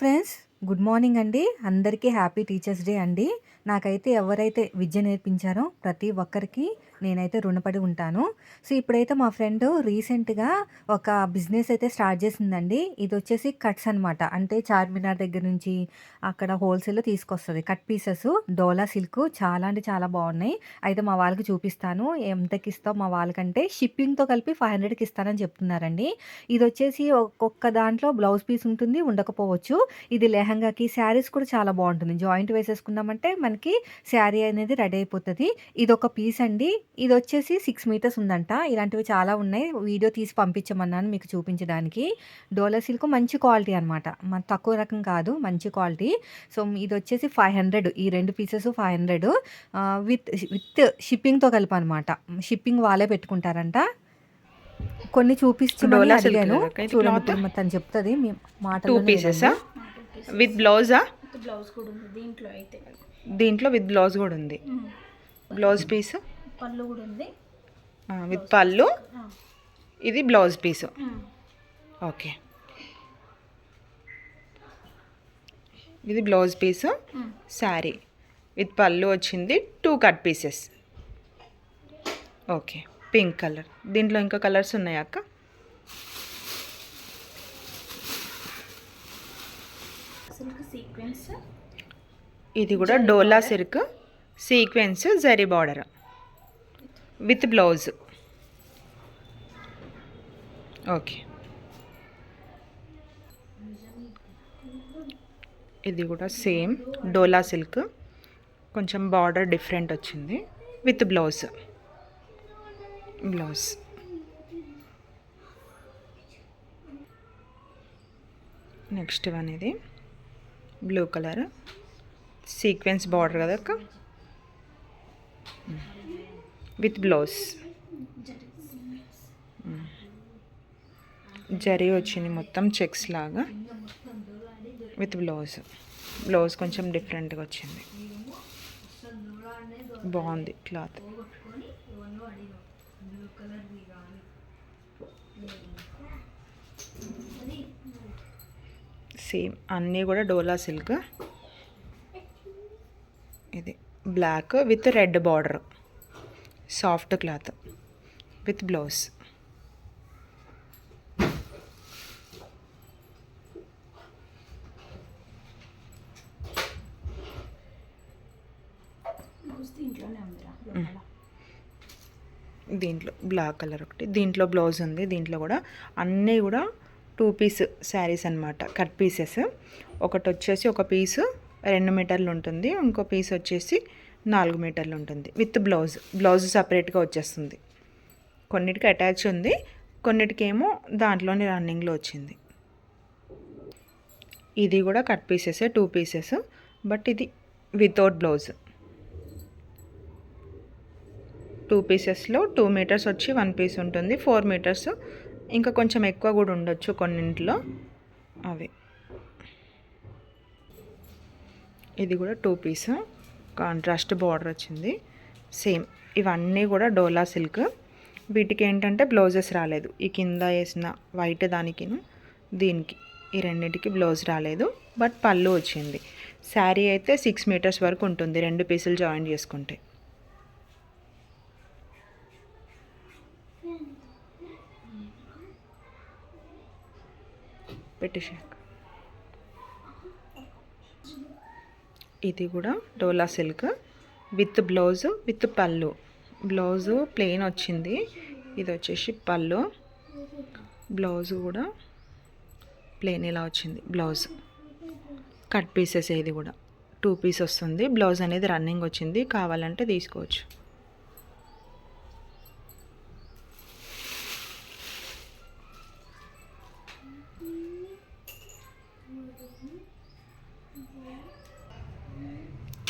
Friends good morning అండి. అందరికీ happy teachers day అండి. నాకైతే ఎవరైతే విద్య నేర్పించారో ప్రతి ఒక్కరికి నేనైతే రుణపడి ఉంటాను. సో ఇప్పుడైతే మా ఫ్రెండ్ రీసెంట్గా ఒక బిజినెస్ అయితే స్టార్ట్ చేసిందండి. ఇది వచ్చేసి కట్స్ అనమాట అంటే చార్మినార్ దగ్గర నుంచి అక్కడ హోల్సేల్లో తీసుకొస్తుంది. కట్ పీసెస్ డోలా సిల్క్ చాలా అంటే చాలా బాగున్నాయి. అయితే మా వాళ్ళకి చూపిస్తాను. ఎంతకి ఇస్తాం మా వాళ్ళకంటే షిప్పింగ్తో కలిపి ఫైవ్ హండ్రెడ్కి ఇస్తానని చెప్తున్నారండి. ఇది వచ్చేసి ఒక్కొక్క దాంట్లో బ్లౌజ్ పీస్ ఉంటుంది ఉండకపోవచ్చు. ఇది లెహంగాకి శారీస్ కూడా చాలా బాగుంటుంది. జాయింట్ వేసేసుకున్నామంటే మనకి శారీ అనేది రెడీ అయిపోతుంది. ఇది ఒక పీస్ అండి. ఇది వచ్చేసి సిక్స్ మీటర్స్ ఉందంట. ఇలాంటివి చాలా ఉన్నాయి. వీడియో తీసి పంపించమన్నాను మీకు చూపించడానికి. డోలా సిల్క్ మంచి క్వాలిటీ అనమాట మన తక్కువ రకం కాదు మంచి క్వాలిటీ. సో ఇది వచ్చేసి ఫైవ్ హండ్రెడ్. ఈ రెండు pieces five hundred. With with షిప్పింగ్తో కలిపి అనమాట షిప్పింగ్ వాళ్ళే పెట్టుకుంటారంట. కొన్ని చూపిస్తున్నాను అడిగాను. చూడండి తను చెప్తుంది. మీ టూ పీసెసా విత్ బ్లౌజా బ్లౌజ్ కూడా ఉంది. దీంట్లో అయితే. దీంట్లో విత్ బ్లౌజ్ కూడా ఉంది. బ్లౌజ్ పీస్ పళ్ళు కూడా ఉంది. విత్ పళ్ళు. ఇది బ్లౌజ్ పీస్ ఓకే. ఇది బ్లౌజ్ పీస్ శారీ విత్ పళ్ళు వచ్చింది two cut pieces okay. Pink colour దీంట్లో ఇంకా కలర్స్ ఉన్నాయా అక్క? ఇది కూడా Dola silk sequence zari border with blouse. Okay. ఇది కూడా సేమ్ డోలా సిల్క్. కొంచెం బార్డర్ డిఫరెంట్ వచ్చింది. With blouse. Blouse. Next one ఇది. Blue colour. సీక్వెన్స్ బార్డర్ కదా అక్క? With blouse. జరీ వచ్చింది మొత్తం చెక్స్ లాగా. With blouse. బ్లౌజ్ కొంచెం డిఫరెంట్గా వచ్చింది. బాగుంది క్లాత్. సేమ్ అన్నీ కూడా డోలా సిల్క్. ఇది black with red border. Soft cloth with blouse. దీంట్లో బ్లాక్ కలర్ ఒకటి దీంట్లో బ్లౌజ్ ఉంది దీంట్లో కూడా అన్నీ కూడా టూ పీస్ శారీస్ అన్నమాట కట్ పీసెస్. ఒకటి వచ్చేసి ఒక పీసు రెండు మీటర్లు ఉంటుంది ఇంకో పీస్ వచ్చేసి నాలుగు మీటర్లు ఉంటుంది. With blouse. బ్లౌజ్ సపరేట్గా వచ్చేస్తుంది. కొన్నిటికి అటాచ్ ఉంది. కొన్నిటికేమో దాంట్లోనే రన్నింగ్లో వచ్చింది. ఇది కూడా cut pieces two pieces. But ఇది వితౌట్ బ్లౌజ్. టూ పీసెస్లో టూ మీటర్స్ వచ్చి వన్ పీస్ ఉంటుంది. Four metres. ఇంకా కొంచెం ఎక్కువ కూడా ఉండొచ్చు కొన్నింటిలో. అవి. ఇది కూడా టూ పీస్. కాంట్రాస్ట్ బార్డర్ వచ్చింది. సేమ్ ఇవన్నీ కూడా డోలా సిల్క్. వీటికి ఏంటంటే బ్లౌజెస్ రాలేదు. ఈ కింద వేసిన వైట్ దానికి దీనికి ఈ రెండింటికి బ్లౌజ్ రాలేదు. బట్ పళ్ళు వచ్చింది. శారీ అయితే సిక్స్ మీటర్స్ వరకు ఉంటుంది. రెండు పీసులు జాయిన్ చేసుకుంటే. పెట్టేశాక ఇది కూడా Dola silk with blouse with పళ్ళు. బ్లౌజు ప్లెయిన్ వచ్చింది. ఇది వచ్చేసి పళ్ళు. బ్లౌజ్ కూడా ప్లెయిన్ ఇలా వచ్చింది. బ్లౌజ్. కట్ పీసెస్ ఇది కూడా. టూ పీస్ వస్తుంది. బ్లౌజ్ అనేది రన్నింగ్ వచ్చింది. కావాలంటే తీసుకోవచ్చు.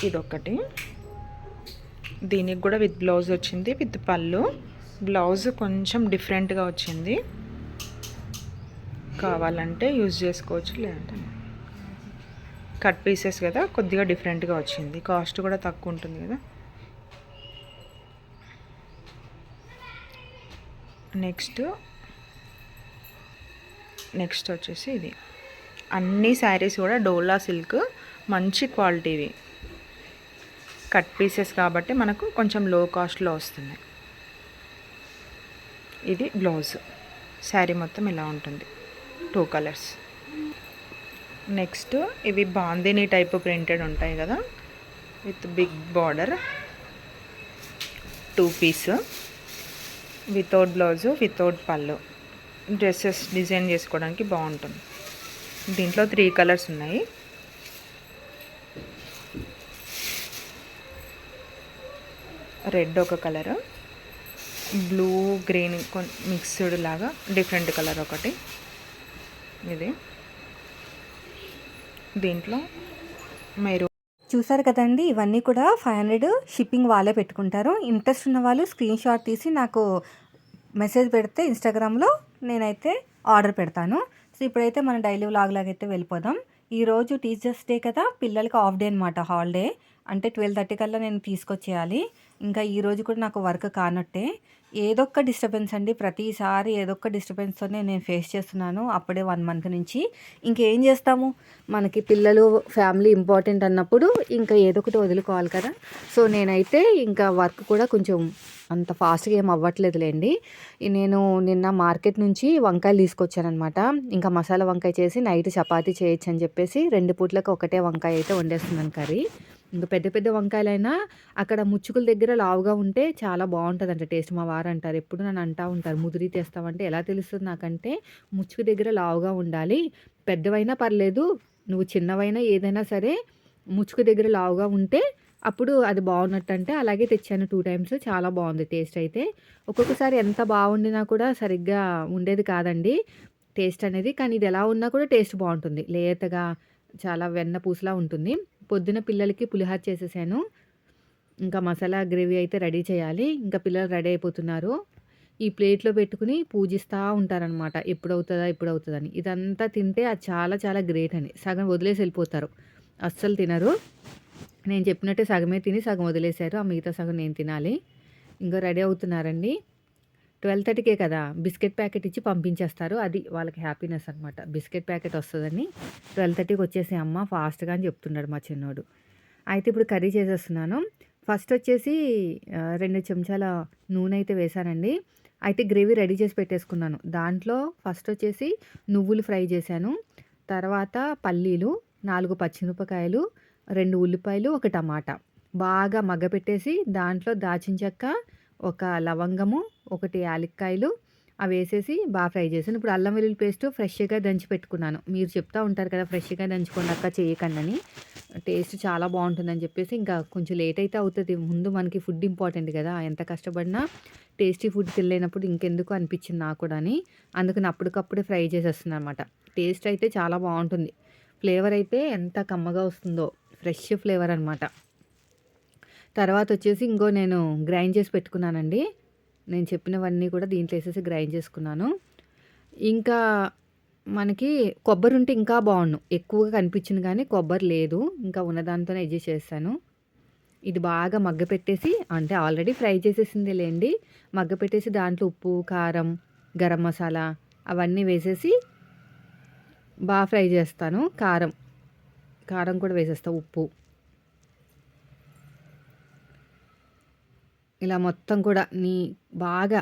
ఇదొకటి దీనికి కూడా విత్ బ్లౌజ్ వచ్చింది విత్ పళ్ళు. బ్లౌజ్ కొంచెం డిఫరెంట్గా వచ్చింది. కావాలంటే యూజ్ చేసుకోవచ్చు లేదంటే కట్ పీసెస్ కదా కొద్దిగా డిఫరెంట్గా వచ్చింది. కాస్ట్ కూడా తక్కువ ఉంటుంది కదా. నెక్స్ట్ నెక్స్ట్ వచ్చేసి ఇది. అన్ని శారీస్ కూడా డోలా సిల్క్ మంచి క్వాలిటీవి. కట్ పీసెస్ కాబట్టి మనకు కొంచెం లో కాస్ట్లో వస్తుంది. ఇది బ్లౌజ్ శారీ మొత్తం ఇలా ఉంటుంది. టూ కలర్స్ నెక్స్ట్ ఇవి బాందిని టైప్ ప్రింటెడ్ ఉంటాయి కదా. With big border two piece without blouse without పళ్ళు. డ్రెస్సెస్ డిజైన్ చేసుకోవడానికి బాగుంటుంది. దీంట్లో త్రీ కలర్స్ ఉన్నాయి. రెడ్ ఒక కలర్ బ్లూ గ్రీన్ మిక్స్డ్ లాగా డిఫరెంట్ కలర్ ఒకటి. ఇది. దీంట్లో మీరు చూసారు కదండి ఇవన్నీ కూడా ఫైవ్ హండ్రెడ్ షిప్పింగ్ వాళ్ళే పెట్టుకుంటారు. ఇంట్రెస్ట్ ఉన్న వాళ్ళు స్క్రీన్ షాట్ తీసి నాకు మెసేజ్ పెడితే ఇన్స్టాగ్రామ్లో నేనైతే ఆర్డర్ పెడతాను. సో ఇప్పుడైతే మన డైలీ వ్లాగ్ లాగా అయితే వెళ్ళిపోదాం ఈరోజు టీచర్స్ డే కదా పిల్లలకి ఆఫ్ డే అనమాట హాలిడే. అంటే ట్వెల్వ్ థర్టీ కల్లా నేను తీసుకొచ్చేయాలి. ఇంకా ఈరోజు కూడా నాకు వర్క్ కానట్టే. ఏదో ఒక డిస్టర్బెన్స్ అండి ప్రతిసారి ఏదొక్క డిస్టర్బెన్స్తోనే నేను ఫేస్ చేస్తున్నాను అప్పుడే వన్ మంత్ నుంచి. ఇంకేం చేస్తాము? మనకి పిల్లలు ఫ్యామిలీ ఇంపార్టెంట్ అన్నప్పుడు ఇంకా ఏదో ఒకటి వదులుకోవాలి కదా. సో నేనైతే ఇంకా వర్క్ కూడా కొంచెం అంత ఫాస్ట్గా ఏం అవ్వట్లేదులేండి. నేను నిన్న మార్కెట్ నుంచి వంకాయలు తీసుకొచ్చానమాట ఇంకా మసాలా వంకాయ చేసి నైట్ చపాతీ చేయొచ్చు అని చెప్పేసి రెండు పూట్లకు ఒకటే వంకాయ అయితే వండేస్తున్నాను కర్రీ. ఇంకా పెద్ద పెద్ద వంకాయలైనా అక్కడ ముచ్చుకుల దగ్గర లావుగా ఉంటే చాలా బాగుంటుంది అంట టేస్ట్ మా వారు అంటారు. ఎప్పుడు నన్ను అంటా ఉంటారు. ముదిరి తెస్తామంటే ఎలా తెలుస్తుంది నాకంటే? ముచ్చుకు దగ్గర లావుగా ఉండాలి. పెద్దవైనా పర్లేదు. నువ్వు చిన్నవైనా ఏదైనా సరే ముచ్చుకు దగ్గర లావుగా ఉంటే అప్పుడు అది బాగున్నట్టు అంటే అలాగే తెచ్చాను టూ టైమ్స్. చాలా బాగుంది టేస్ట్ అయితే. ఒక్కొక్కసారి ఎంత బాగుండినా కూడా సరిగ్గా ఉండేది కాదండి టేస్ట్ అనేది. కానీ ఇది ఎలా ఉన్నా కూడా టేస్ట్ బాగుంటుంది. లేతగా చాలా వెన్న పూసలా ఉంటుంది. పొద్దున పిల్లలకి పులిహార చేసేసాను. ఇంకా మసాలా గ్రేవీ అయితే రెడీ చేయాలి. ఇంకా పిల్లలు రెడీ అయిపోతున్నారు. ఈ ప్లేట్లో పెట్టుకుని పూజిస్తూ ఉంటారనమాట ఎప్పుడు అవుతుందా ఎప్పుడు ఇదంతా తింటే అది చాలా చాలా గ్రేట్ అని. సగం వదిలేసి వెళ్ళిపోతారు. అస్సలు తినరు. నేను చెప్పినట్టే సగమే తిని సగం వదిలేశారు. ఆ మిగతా సగం నేను తినాలి. ఇంకా రెడీ అవుతున్నారండి. ట్వెల్వ్ థర్టీకే కదా బిస్కెట్ ప్యాకెట్ ఇచ్చి పంపించేస్తారు. అది వాళ్ళకి హ్యాపీనెస్ అనమాట బిస్కెట్ ప్యాకెట్ వస్తుందని ట్వెల్వ్ థర్టీకి వచ్చేసి అమ్మ ఫాస్ట్గా అని చెప్తున్నాడు మా చిన్నోడు. అయితే ఇప్పుడు కర్రీ చేసేస్తున్నాను. ఫస్ట్ వచ్చేసి రెండు చెంచాల నూనె అయితే వేసానండి అయితే గ్రేవీ రెడీ చేసి పెట్టేసుకున్నాను. దాంట్లో ఫస్ట్ వచ్చేసి నువ్వులు ఫ్రై చేశాను. తర్వాత పల్లీలు నాలుగు పచ్చిమిరపకాయలు రెండు ఉల్లిపాయలు ఒక టమాటా. బాగా మగ్గపెట్టేసి దాంట్లో దాచిన చెక్క ఒక లవంగము ఒకటి యాలక్కాయలు అవి వేసేసి బాగా ఫ్రై చేసాను ఇప్పుడు అల్లం వెల్లుల్లి పేస్ట్ ఫ్రెష్గా దంచి పెట్టుకున్నాను మీరు చెప్తా ఉంటారు కదా ఫ్రెష్గా దంచుకోండి అక్క చేయకండి అని టేస్ట్ చాలా బాగుంటుందని చెప్పేసి ఇంకా కొంచెం లేట్ అయితే అవుతుంది. ముందు మనకి ఫుడ్ ఇంపార్టెంట్ కదా ఎంత కష్టపడినా టేస్టీ ఫుడ్ తినలేనప్పుడు ఇంకెందుకు అనిపించింది నాకు కూడా అని అందుకని అప్పటికప్పుడే ఫ్రై చేసేస్తుంది అనమాట టేస్ట్ అయితే చాలా బాగుంటుంది. ఫ్లేవర్ అయితే ఎంత కమ్మగా వస్తుందో ఫ్రెష్ ఫ్లేవర్ అనమాట తర్వాత వచ్చేసి ఇంకో నేను గ్రైండ్ చేసి పెట్టుకున్నానండి. నేను చెప్పినవన్నీ కూడా దీంట్లో వేసేసి గ్రైండ్ చేసుకున్నాను. ఇంకా మనకి కొబ్బరి ఉంటే ఇంకా బాగుండు. ఎక్కువగా కనిపించింది కానీ కొబ్బరి లేదు. ఇంకా ఉన్నదాంతోనే అడ్జస్ట్ చేస్తాను ఇది బాగా మగ్గ పెట్టేసి అంటే ఆల్రెడీ ఫ్రై చేసేసింది లేండి. మగ్గ పెట్టేసి దాంట్లో ఉప్పు కారం గరం మసాలా అవన్నీ వేసేసి బాగా ఫ్రై చేస్తాను. కారం కారం కూడా వేసేస్తా ఉప్పు. ఇలా మొత్తం కూడా నీ బాగా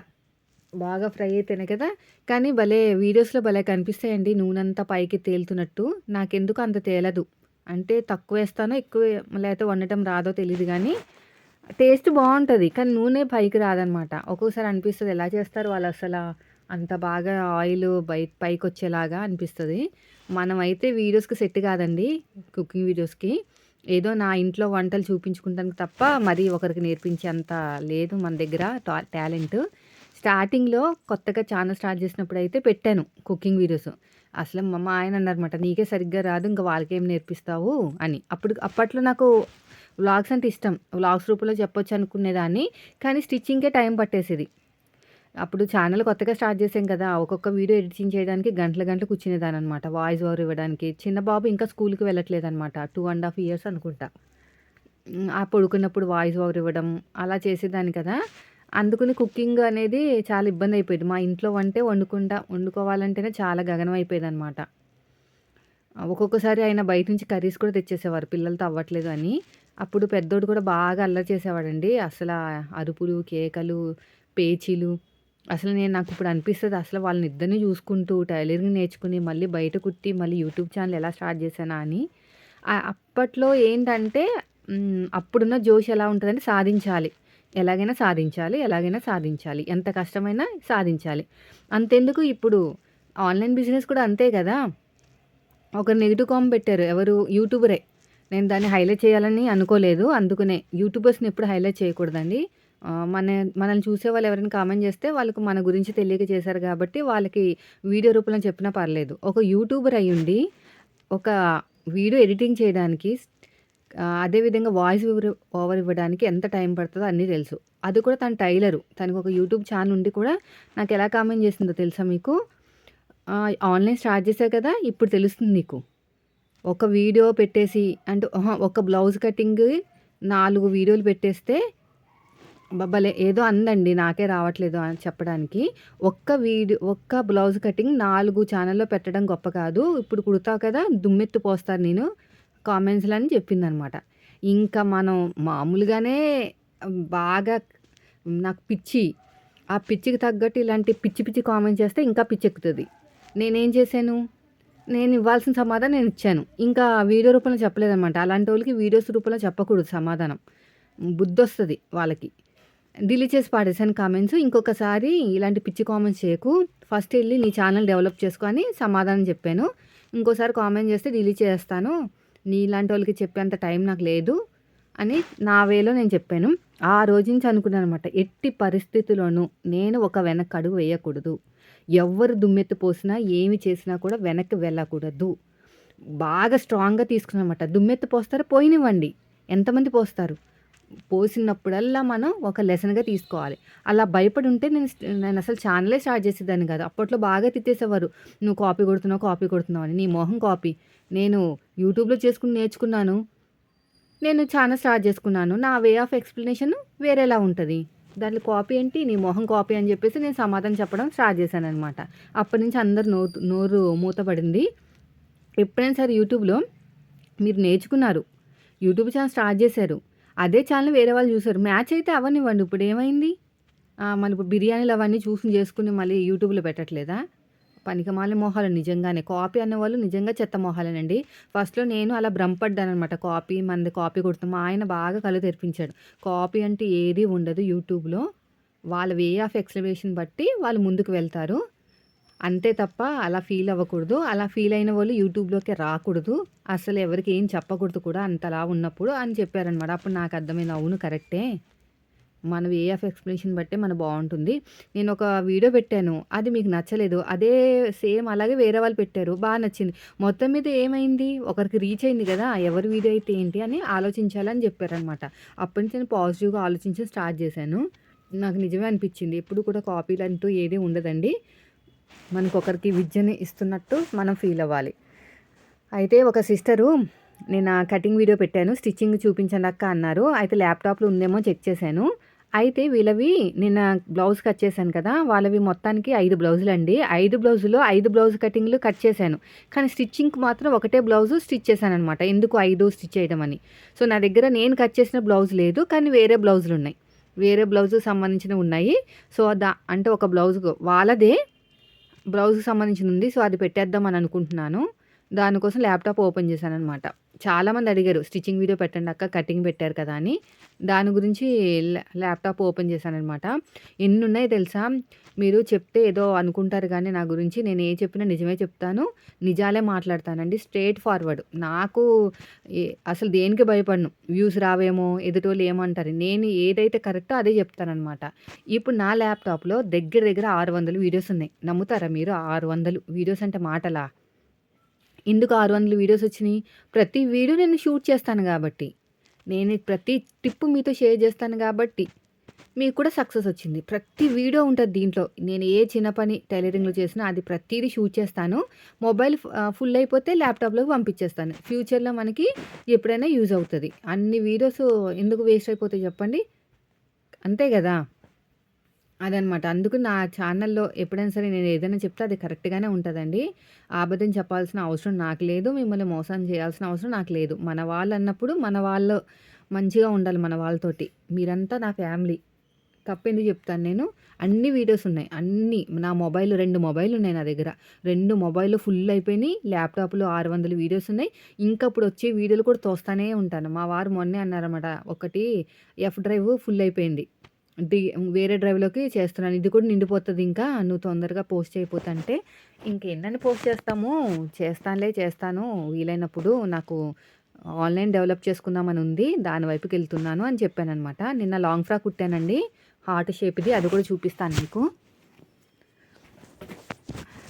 బాగా ఫ్రై అయితేనే కదా? కానీ భలే వీడియోస్లో భలే కనిపిస్తాయండి నూనె అంతా పైకి తేలుతున్నట్టు. నాకెందుకు అంత తేలదు? అంటే తక్కువ వేస్తానో ఎక్కువ లేకపోతే వండటం రాదో తెలియదు కానీ టేస్ట్ బాగుంటుంది. కానీ నూనె పైకి రాదనమాట. ఒక్కొక్కసారి అనిపిస్తుంది ఎలా చేస్తారు వాళ్ళు అసలు అంత బాగా ఆయిల్ బై పైకి వచ్చేలాగా అనిపిస్తుంది. మనం అయితే వీడియోస్కి సెట్ కాదండి కుకింగ్ వీడియోస్కి. ఏదో నా ఇంట్లో వంటలు చూపించుకుంటానికి తప్ప మరి ఒకరికి నేర్పించేంత లేదు మన దగ్గర టాలెంట్. స్టార్టింగ్లో కొత్తగా ఛానల్ స్టార్ట్ చేసినప్పుడు అయితే పెట్టాను కుకింగ్ వీడియోస్. అసలు మా అమ్మ ఆయన అన్నారన్నమాట నీకే సరిగ్గా రాదు ఇంకా వాళ్ళకేం నేర్పిస్తావు? అని. అప్పుడు అప్పట్లో నాకు వ్లాగ్స్ అంటే ఇష్టం. వ్లాగ్స్ రూపంలో చెప్పొచ్చు అనుకునేదాన్ని కానీ స్టిచ్చింగ్కే టైం పట్టేసేది. అప్పుడు ఛానల్ కొత్తగా స్టార్ట్ చేసాం కదా ఒక్కొక్క వీడియో ఎడిటింగ్ చేయడానికి గంటల గంటలు కూర్చునేదాని అనమాట వాయిస్ ఓవర్ ఇవ్వడానికి. చిన్న బాబు ఇంకా స్కూల్కి వెళ్ళట్లేదు అనమాట టూ అండ్ హాఫ్ ఇయర్స్ అనుకుంటా ఆ పడుకున్నప్పుడు వాయిస్ ఓవర్ ఇవ్వడం అలా చేసేదాన్ని కదా. అందుకని కుకింగ్ అనేది చాలా ఇబ్బంది అయిపోయేది. మా ఇంట్లో వంటే వండుకుంటా వండుకోవాలంటేనే చాలా గగనం అయిపోయేది అనమాట ఒక్కొక్కసారి ఆయన బయట నుంచి కర్రీస్ కూడా తెచ్చేసేవారు. పిల్లలతో అవ్వట్లేదు అని. అప్పుడు పెద్దోడు కూడా బాగా అల్లరి చేసేవాడండి. అసలు అరుపులు కేకలు పేచీలు అసలు నేను నాకు ఇప్పుడు అనిపిస్తుంది అసలు వాళ్ళని ఇద్దరిని చూసుకుంటూ టైలరింగ్ నేర్చుకుని మళ్ళీ బయట కుట్టి మళ్ళీ యూట్యూబ్ ఛానల్ ఎలా స్టార్ట్ చేశానా అని. అప్పట్లో ఏంటంటే అప్పుడున్న జోష్ ఎలా ఉంటుందంటే సాధించాలి. ఎలాగైనా సాధించాలి ఎలాగైనా సాధించాలి. ఎంత కష్టమైనా సాధించాలి. అంతెందుకు ఇప్పుడు ఆన్లైన్ బిజినెస్ కూడా అంతే కదా. ఒక నెగిటివ్ కామ్ పెట్టారు ఎవరు? యూట్యూబరే. నేను దాన్ని హైలైట్ చేయాలని అనుకోలేదు అందుకనే. యూట్యూబర్స్ని ఎప్పుడు హైలైట్ చేయకూడదండి. మన మనల్ని చూసే వాళ్ళు ఎవరైనా కామెంట్ చేస్తే వాళ్ళకు మన గురించి తెలియక చేశారు కాబట్టి వాళ్ళకి వీడియో రూపంలో చెప్పినా పర్లేదు. ఒక యూట్యూబర్ అయ్యుండి ఒక వీడియో ఎడిటింగ్ చేయడానికి అదేవిధంగా వాయిస్ ఓవర్ ఓవర్ ఇవ్వడానికి ఎంత టైం పడుతుందో అన్నీ తెలుసు. అది కూడా తన టైలరు. తనకు ఒక యూట్యూబ్ ఛానల్ ఉండి కూడా నాకు ఎలా కామెంట్ చేసిందో తెలుసా మీకు? ఆన్లైన్ స్టార్ట్ చేశావు కదా ఇప్పుడు తెలుస్తుంది నీకు. ఒక వీడియో పెట్టేసి అంటే ఒక బ్లౌజ్ కటింగ్ నాలుగు వీడియోలు పెట్టేస్తే బబ్బలే ఏదో అందండి నాకే రావట్లేదు అని చెప్పడానికి. ఒక్క వీడియో ఒక్క బ్లౌజ్ కటింగ్ నాలుగు ఛానల్లో పెట్టడం గొప్ప కాదు. ఇప్పుడు కుడతావు కదా దుమ్మెత్తు పోస్తాను నేను కామెంట్స్లో అని చెప్పిందనమాట. ఇంకా మనం మామూలుగానే బాగా నాకు పిచ్చి ఆ పిచ్చికి తగ్గట్టు ఇలాంటి పిచ్చి పిచ్చి కామెంట్ చేస్తే ఇంకా పిచ్చి ఎక్కుతుంది నేనేం చేశాను? నేను ఇవ్వాల్సిన సమాధానం నేను ఇచ్చాను. ఇంకా వీడియో రూపంలో చెప్పలేదన్నమాట అలాంటి వాళ్ళకి వీడియోస్ రూపంలో చెప్పకూడదు సమాధానం. బుద్ధి వస్తుంది వాళ్ళకి. డిలీట్ చేసి పాడేశాను కామెంట్స్ ఇంకొకసారి ఇలాంటి పిచ్చి కామెంట్స్ చేయకు. ఫస్ట్ వెళ్ళి నీ ఛానల్ డెవలప్ చేసుకొని సమాధానం చెప్పాను. ఇంకోసారి కామెంట్ చేస్తే డిలీట్ చేస్తాను. నీ ఇలాంటి వాళ్ళకి చెప్పేంత టైం నాకు లేదు అని నా వేలో నేను చెప్పాను. ఆ రోజు నుంచి అనుకున్నాను అనమాట ఎట్టి పరిస్థితుల్లోనూ నేను ఒక వెనక్కి అడుగు వేయకూడదు. ఎవరు దుమ్మెత్తి పోసినా ఏమి చేసినా కూడా వెనక్కి వెళ్ళకూడదు. బాగా స్ట్రాంగ్గా తీసుకున్నమాట దుమ్మెత్తి పోస్తారు పోయినివ్వండి. ఎంతమంది పోస్తారు? పోసినప్పుడల్లా మనం ఒక లెసన్గా తీసుకోవాలి. అలా భయపడి ఉంటే నేను నేను అసలు ఛానలే స్టార్ట్ చేసేదాన్ని కాదు. అప్పట్లో బాగా తిట్టేసేవారు. నువ్వు కాపీ కొడుతున్నావు కాపీ కొడుతున్నావు అని. నీ మొహం కాపీ. నేను యూట్యూబ్లో చేసుకుని నేర్చుకున్నాను. నేను ఛానల్ స్టార్ట్ చేసుకున్నాను. నా వే ఆఫ్ ఎక్స్ప్లెనేషన్ వేరేలా ఉంటుంది. దాంట్లో కాపీ ఏంటి? నీ మొహం కాపీ అని చెప్పేసి నేను సమాధానం చెప్పడం స్టార్ట్ చేశాను అనమాట అప్పటి నుంచి అందరు నోరు నోరు మూతపడింది. ఎప్పుడైనా సరే యూట్యూబ్లో మీరు నేర్చుకున్నారు. యూట్యూబ్ ఛానల్ స్టార్ట్ చేశారు. అదే ఛానల్ వేరే వాళ్ళు చూసారు. మ్యాచ్ అయితే అవనివ్వండి. ఇప్పుడు ఏమైంది? మన ఇప్పుడు బిర్యానీలు అవన్నీ చూసి చేసుకుని మళ్ళీ యూట్యూబ్లో పెట్టట్లేదా? పనికిమాల మొహాలు నిజంగానే. కాపీ అనేవాళ్ళు నిజంగా చెత్త మొహాలేనండి. ఫస్ట్లో నేను అలా భ్రమపడ్డాను అనమాట కాపీ మనది కాపీ కొడుతాం మా ఆయన బాగా కళ్ళు తెరిపించాడు. కాపీ అంటే ఏది ఉండదు యూట్యూబ్లో వాళ్ళ వే ఆఫ్ ఎక్స్ప్లెనేషన్ బట్టి వాళ్ళు ముందుకు వెళ్తారు. అంతే తప్ప అలా ఫీల్ అవ్వకూడదు. అలా ఫీల్ అయిన వాళ్ళు యూట్యూబ్లోకి రాకూడదు. అసలు ఎవరికి ఏం చెప్పకూడదు కూడా అంతలా ఉన్నప్పుడు అని చెప్పారనమాట అప్పుడు నాకు అర్థమైంది అవును కరెక్టే. మన వే ఆఫ్ ఎక్స్ప్లెనేషన్ బట్టే మన బాగుంటుంది. నేను ఒక వీడియో పెట్టాను. అది మీకు నచ్చలేదు. అదే సేమ్ అలాగే వేరే వాళ్ళు పెట్టారు. బాగా నచ్చింది. మొత్తం మీద ఏమైంది? ఒకరికి రీచ్ అయింది కదా. ఎవరి వీడియో అయితే ఏంటి అని ఆలోచించాలని చెప్పారనమాట అప్పటి నుంచి నేను పాజిటివ్గా ఆలోచించి స్టార్ట్ చేశాను. నాకు నిజమే అనిపించింది. ఎప్పుడు కూడా కాపీలు అంటూ ఏది ఉండదండి. మనకొకరికి విద్యని ఇస్తున్నట్టు మనం ఫీల్ అవ్వాలి. అయితే ఒక సిస్టరు నేను ఆ కటింగ్ వీడియో పెట్టాను స్టిచ్చింగ్ చూపించండి అక్క అన్నారు. అయితే ల్యాప్టాప్లు ఉందేమో చెక్ చేశాను. అయితే వీళ్ళవి నిన్న బ్లౌజ్ కట్ చేశాను కదా వాళ్ళవి మొత్తానికి ఐదు బ్లౌజులు అండి ఐదు బ్లౌజులో ఐదు బ్లౌజ్ కటింగ్లు కట్ చేశాను. కానీ స్టిచ్చింగ్కి మాత్రం ఒకటే బ్లౌజు స్టిచ్ చేశాను అనమాట ఎందుకు ఐదు స్టిచ్ చేయడం అని సో నా దగ్గర నేను కట్ చేసిన బ్లౌజ్ లేదు కానీ వేరే బ్లౌజులు ఉన్నాయి వేరే బ్లౌజ్ సంబంధించినవి ఉన్నాయి. సో దా అంటే ఒక బ్లౌజ్ వాళ్ళదే బ్లౌజ్కి సంబంధించింది ఉంది. సో అది పెట్టేద్దాం అని అనుకుంటున్నాను. దానికోసం ల్యాప్టాప్ ఓపెన్ చేశాను అనమాట చాలామంది అడిగారు స్టిచ్చింగ్ వీడియో పెట్టండి అక్క కటింగ్ పెట్టారు కదా అని. దాని గురించి ల్యాప్టాప్ ఓపెన్ చేశాను అనమాట ఎన్ని ఉన్నాయి తెలుసా? మీరు చెప్తే ఏదో అనుకుంటారు కానీ నా గురించి నేను ఏ చెప్పినా నిజమే చెప్తాను. నిజాలే మాట్లాడతానండి. Straightforward. నాకు అసలు దేనికి భయపడను? వ్యూస్ రావేమో ఎదుటోళ్ళు ఏమంటారు? నేను ఏదైతే కరెక్టో అదే చెప్తానమాట ఇప్పుడు నా ల్యాప్టాప్లో దగ్గర దగ్గర ఆరు వందలు వీడియోస్ ఉన్నాయి. నమ్ముతారా మీరు? ఆరు వందలు. వీడియోస్ అంటే మాటలా? ఎందుకు ఆరు వందల వీడియోస్ వచ్చినాయి? ప్రతి వీడియో నేను షూట్ చేస్తాను కాబట్టి. నేను ప్రతి టిప్ మీతో షేర్ చేస్తాను కాబట్టి మీకు కూడా సక్సెస్ వచ్చింది. ప్రతి వీడియో ఉంటుంది దీంట్లో. నేను ఏ చిన్న పని టైలరింగ్లో చేసినా అది ప్రతిదీ షూట్ చేస్తాను. మొబైల్ ఫుల్ అయిపోతే ల్యాప్టాప్లోకి పంపించేస్తాను. ఫ్యూచర్లో మనకి ఎప్పుడైనా యూజ్ అవుతుంది. అన్ని వీడియోస్ ఎందుకు వేస్ట్ అయిపోతాయి చెప్పండి? అంతే కదా? అదనమాట. అందుకు నా ఛానల్‌లో ఎప్పుడైనా సరే నేను ఏదైనా చెప్తే అది కరెక్ట్‌గానే ఉంటుందండి అబద్ధం చెప్పాల్సిన అవసరం నాకు లేదు. మిమ్మల్ని మోసం చేయాల్సిన అవసరం నాకు లేదు. మన వాళ్ళు అన్నప్పుడు మన వాళ్ళు మంచిగా ఉండాలి మన వాళ్ళతోటి. మీరంతా నా ఫ్యామిలీ. తప్పెందుకు చెప్తాను నేను. అన్ని వీడియోస్ ఉన్నాయి. అన్నీ నా మొబైల్ రెండు మొబైల్ ఉన్నాయి నా దగ్గర. రెండు మొబైల్ ఫుల్ అయిపోయినాయి. ల్యాప్‌టాప్‌లో 600 వీడియోస్ ఉన్నాయి. ఇంకా ఇప్పుడు వచ్చే వీడియోలు కూడా తోస్తానే ఉంటాను. మా వారు మొన్నే అన్నారన్నమాట. ఒకటి ఎఫ్ డ్రైవ్ ఫుల్ అయిపోయింది. డి వేరే డ్రైవ్‌లోకి చేస్తున్నాను. ఇది కూడా నిండిపోతుంది ఇంకా. నువ్వు తొందరగా పోస్ట్ చేయపోతే అంటే, ఇంకెన్నని పోస్ట్ చేస్తాము. చేస్తానులే చేస్తాను. వీలైనప్పుడు నాకు ఆన్‌లైన్ డెవలప్ చేసుకుందామని ఉంది. దాని వైపుకెళ్తున్నాను అని చెప్పాను అనమాట నిన్న లాంగ్ ఫ్రాక్ కుట్టానండి. హార్ట్ షేప్‌ది. అది కూడా చూపిస్తాను మీకు.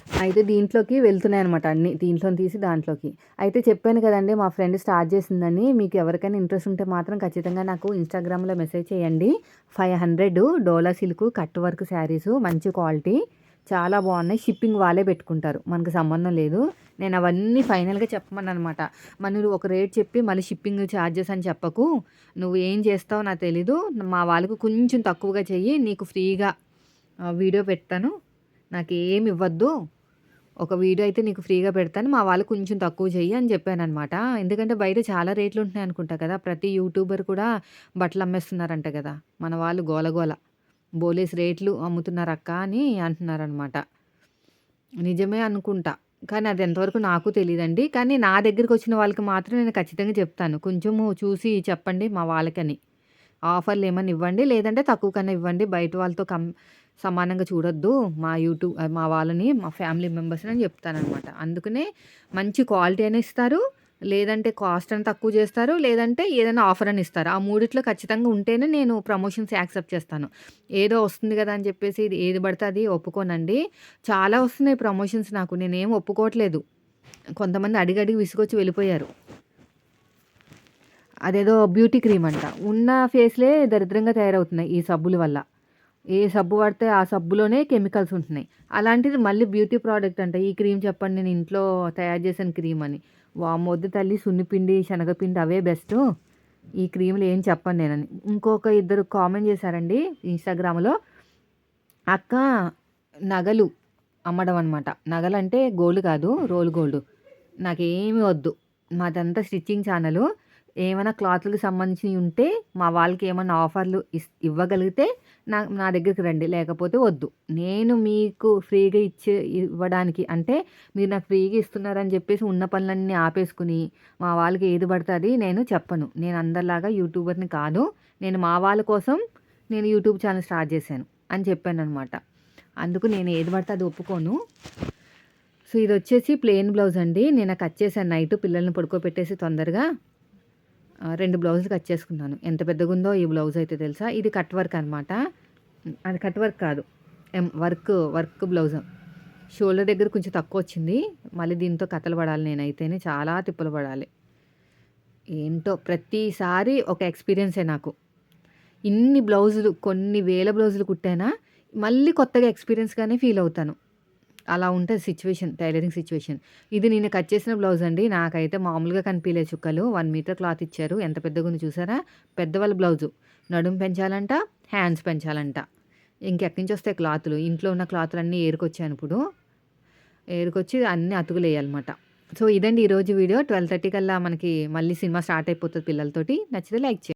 అయితే దీంట్లోకి వెళ్తున్నాయి అనమాట అన్ని దీంట్లోని తీసి దాంట్లోకి. అయితే చెప్పాను కదండి మా ఫ్రెండ్ స్టార్ట్ చేసిందని. మీకు ఎవరికైనా ఇంట్రెస్ట్ ఉంటే మాత్రం ఖచ్చితంగా నాకు ఇన్‌స్టాగ్రామ్‌లో మెసేజ్ చేయండి. 500 Dola silk cut work saris మంచి క్వాలిటీ. చాలా బాగున్నాయి. షిప్పింగ్ వాళ్ళే పెట్టుకుంటారు. మనకు సంబంధం లేదు. నేను అవన్నీ ఫైనల్‌గా చెప్పమన్నాననమాట. మరి ఒక రేట్ చెప్పి మళ్ళీ షిప్పింగ్ చార్జెస్ అని చెప్పకు. నువ్వు ఏం చేస్తావో నాకు తెలీదు. మా వాళ్ళకు కొంచెం తక్కువగా చెయ్యి. నీకు ఫ్రీగా వీడియో పెడతాను. ఏమి ఇవ్వద్దు. ఒక వీడియో అయితే నీకు ఫ్రీగా పెడతాను. మా వాళ్ళకి కొంచెం తక్కువ చెయ్యి అని చెప్పాను అనమాట ఎందుకంటే బయట చాలా రేట్లు ఉంటున్నాయి అనుకుంటా కదా! ప్రతి యూట్యూబర్ కూడా బట్టలు అమ్మేస్తున్నారంట కదా! మన వాళ్ళు గోలగోల. బోలేస్ రేట్లు అమ్ముతున్నారక్క అని అంటున్నారనమాట. నిజమే అనుకుంటా. కానీ అది ఎంతవరకు నాకు తెలియదండి కానీ నా దగ్గరికొచ్చిన వాళ్ళకి మాత్రం నేను ఖచ్చితంగా చెప్తాను. కొంచెం చూసి చెప్పండి మా వాళ్ళకని. ఆఫర్‌లు ఏమైనా ఇవ్వండి. లేదంటే తక్కువ కన్నా ఇవ్వండి. బయట వాళ్ళతో కం సమానంగా చూడొద్దు. మా యూట్యూబ్ మా వాళ్ళని మా ఫ్యామిలీ మెంబర్స్‌ని అని చెప్తానమాట అందుకనే మంచి క్వాలిటీ అని ఇస్తారు. లేదంటే కాస్ట్ అని తక్కువ చేస్తారు. లేదంటే ఏదైనా ఆఫర్ అని ఇస్తారు. ఆ మూడిట్లో ఖచ్చితంగా ఉంటేనే నేను ప్రమోషన్స్ యాక్సెప్ట్ చేస్తాను. ఏదో వస్తుంది కదా! అని చెప్పేసి ఇది ఏది పడితే అది ఒప్పుకోనండి. చాలా వస్తున్నాయి ప్రమోషన్స్ నాకు. నేనేం ఒప్పుకోవట్లేదు. కొంతమంది అడిగి అడిగి విసుగొచ్చి వెళ్ళిపోయారు. అదేదో బ్యూటీ క్రీమ్ అంట. ఉన్న ఫేస్‌లే దరిద్రంగా తయారవుతున్నాయి ఈ సబ్బుల వల్ల. ఏ సబ్బు పడితే ఆ సబ్బులోనే కెమికల్స్ ఉంటున్నాయి. అలాంటిది మళ్ళీ బ్యూటీ ప్రోడక్ట్ అంట. ఈ క్రీమ్ చెప్పండి నేను ఇంట్లో తయారు చేసిన క్రీమ్ అని. వామొద్దు తల్లి సున్నిపిండి, శనగపిండి అవే బెస్ట్ ఈ క్రీములు ఏం చెప్పను నేనని. ఇంకొక ఇద్దరు కామెంట్ చేశారండి ఇన్‌స్టాగ్రామ్‌లో. అక్క నగలు అమ్మడం అనమాట. నగలంటే గోల్డ్ కాదు. Roll gold. నాకేమి వద్దు. మాదంతా స్టిచ్చింగ్ ఛానలు. ఏమైనా క్లాత్లకు సంబంధించినవి ఉంటే మా వాళ్ళకి ఏమైనా ఆఫర్‌లు ఇస్ ఇవ్వగలిగితే నా నా దగ్గరికి రండి. లేకపోతే వద్దు. నేను మీకు ఫ్రీగా ఇచ్చే ఇవ్వడానికి అంటే మీరు నాకు ఫ్రీగా ఇస్తున్నారని చెప్పేసి ఉన్న పనులన్నీ ఆపేసుకుని మా వాళ్ళకి ఏది పడితే అది నేను చెప్పను. నేను అందరిలాగా యూట్యూబర్‌ని కాదు. నేను మా వాళ్ళ కోసం నేను యూట్యూబ్ ఛానల్ స్టార్ట్ చేశాను అని చెప్పాను అనమాట అందుకు నేను ఏది పడితే అది ఒప్పుకోను. సో, ఇది వచ్చేసి ప్లెయిన్ బ్లౌజ్ అండి. నేను కట్ చేశాను నైట్ పిల్లల్ని పడుకోబెట్టేసి తొందరగా. రెండు బ్లౌజులు కట్ చేసుకున్నాను. ఎంత పెద్దగుందో ఈ బ్లౌజ్ అయితే తెలుసా? ఇది కట్ వర్క్ అనమాట. అది కట్ వర్క్ కాదు. ఎం వర్క్ వర్క్ బ్లౌజ్. షోల్డర్ దగ్గర కొంచెం తక్కువ వచ్చింది మళ్ళీ దీంతో కథలు పడాలి నేనైతేనే. చాలా తిప్పలు పడాలి. ఏంటో ప్రతిసారి ఒక ఎక్స్‌పీరియన్సే నాకు. ఇన్ని బ్లౌజులు కొన్ని వేల బ్లౌజులు కుట్టానా మళ్ళీ కొత్తగా ఎక్స్‌పీరియన్స్‌గానే ఫీల్ అవుతాను. అలా ఉంటుంది సిచ్యువేషన్ టైలరింగ్ సిచ్యువేషన్ ఇది నేను కట్ చేసిన బ్లౌజ్ అండి. నాకైతే మామూలుగా కనిపించలే చుక్కలు. వన్ మీటర్ క్లాత్ ఇచ్చారు. ఎంత పెద్దగుందో చూసారా? పెద్దవాళ్ళ బ్లౌజు. నడుము పెంచాలంట. హ్యాండ్స్ పెంచాలంట. ఇంకెక్కడి నుంచి వస్తాయి క్లాతులు. ఇంట్లో ఉన్న క్లాతులన్నీ ఏరుకొచ్చాను ఇప్పుడు. ఏరుకొచ్చి అన్నీ అతుకులేయాలన్నమాట. సో, ఇదండి ఈరోజు వీడియో. 12:30 కల్లా మనకి మళ్ళీ సినిమా స్టార్ట్ అయిపోతుంది పిల్లలతోటి. నచ్చితే లైక్ చేయండి.